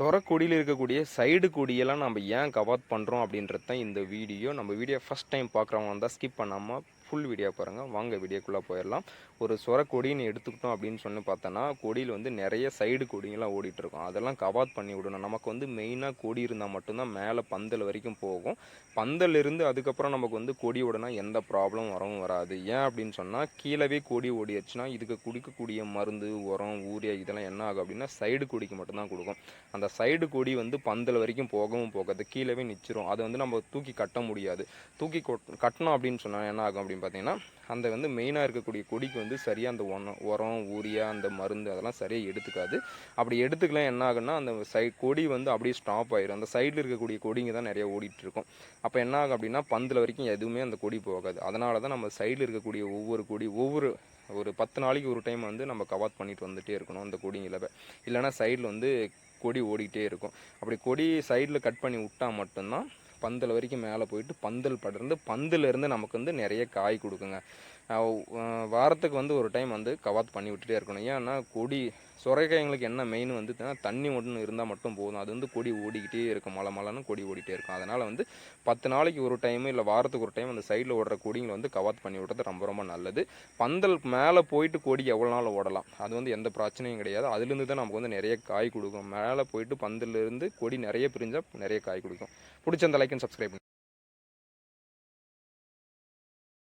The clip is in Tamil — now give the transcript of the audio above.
சொரக்குடியில் இருக்கக்கூடிய சைடு கொடியெல்லாம் நம்ம ஏன் கவாத் பண்ணுறோம் அப்படின்றது தான் இந்த வீடியோ. நம்ம வீடியோ ஃபஸ்ட் டைம் பார்க்குறவங்க தான் ஸ்கிப் பண்ணாமல் ஃபுல் வீடியோ பாருங்கள் வாங்க வீடியோக்குள்ளே போயிடலாம். ஒரு சொரக்கொடின்னு எடுத்துக்கிட்டோம் அப்படின்னு சொல்லி பார்த்தோன்னா கொடியில் வந்து நிறைய சைடு கொடிங்கெல்லாம் ஓடிட்டு இருக்கும். அதெல்லாம் கவாத் பண்ணி விடணும். நமக்கு வந்து மெயினாக கொடி இருந்தால் மட்டும்தான் மேலே பந்தல் வரைக்கும் போகும். பந்தல் இருந்து அதுக்கப்புறம் நமக்கு வந்து கொடி ஓடனா எந்த ப்ராப்ளம் வரவும் வராது. ஏன் அப்படின்னு சொன்னால் கீழவே கொடி ஓடிடுச்சுன்னா இதுக்கு குடிக்கக்கூடிய மருந்து உரம் ஊரியா இதெல்லாம் என்ன ஆகும் அப்படின்னா சைடு கொடிக்கு மட்டும்தான் கொடுக்கும். அந்த சைடு கொடி வந்து பந்தல் வரைக்கும் போகவும் போகாது. கீழவே நிச்சிரும். அதை வந்து நம்ம தூக்கி கட்ட முடியாது. தூக்கி கொட்- கட்டணும் அப்படின்னு சொன்னால் என்ன ஆகும் அப்படின்னு பார்த்தீங்கன்னா அந்த வந்து மெயினாக இருக்கக்கூடிய கொடிக்கு வந்து சரியாக அந்த ஒன உரம் ஊரியா அந்த மருந்து அதெல்லாம் சரியாக எடுத்துக்காது. அப்படி எடுத்துக்கலாம் என்ன ஆகுன்னா அந்த சை கொடி வந்து அப்படியே ஸ்டாப் ஆயிடும் அந்த சைடில் இருக்கக்கூடிய கொடிங்க தான் நிறைய ஓடிட்டு இருக்கும் அப்போ என்ன ஆகும் அப்படின்னா பந்தில் வரைக்கும் எதுவுமே அந்த கொடி போகாது. அதனால தான் நம்ம சைடில் இருக்கக்கூடிய ஒவ்வொரு கொடி ஒவ்வொரு ஒரு பத்து நாளைக்கு ஒரு டைம் வந்து நம்ம கவாத் பண்ணிட்டு வந்துட்டே இருக்கணும் அந்த கொடிங்களை இல்லைன்னா சைடில் வந்து கொடி ஓடிக்கிட்டே இருக்கும். அப்படி கொடி சைடில் கட் பண்ணி விட்டால் மட்டும்தான் பந்தல் வரைக்கும் மேலே போயிட்டு பந்தல் படர்ந்து பந்துல இருந்து நமக்கு வந்து நிறைய காய் கொடுக்குங்க. வாரத்துக்கு வந்து ஒரு டைம் வந்து கவாத் பண்ணி விட்டுட்டே இருக்கணும். ஏன்னா கொடி சுரைக்காய்ங்களுக்கு என்ன மெயின் வந்து தண்ணி மட்டும் இருந்தால் மட்டும் போதும். அது வந்து கொடி ஓடிக்கிட்டே இருக்கும். மலை மலைன்னு கொடி ஓடிட்டே இருக்கும். அதனால் வந்து பத்து நாளைக்கு ஒரு டைம் இல்லை வாரத்துக்கு ஒரு டைம் அந்த சைடில் ஓடுற கொடிங்களை வந்து கவாத் பண்ணி விடுறது ரொம்ப ரொம்ப நல்லது. பந்தல் மேலே போயிட்டு கொடி எவ்வளோ நாள் ஓடலாம்? அது வந்து எந்த பிரச்சனையும் கிடையாது. அதுலேருந்து தான் நமக்கு வந்து நிறைய காய் கொடுக்கும். மேலே போயிட்டு பந்தல்லேருந்து கொடி நிறைய பிரிஞ்சால் நிறைய காய் கொடுக்கும். பிடிச்ச அந்த லைக் அண்ட் சப்ஸ்கிரைப்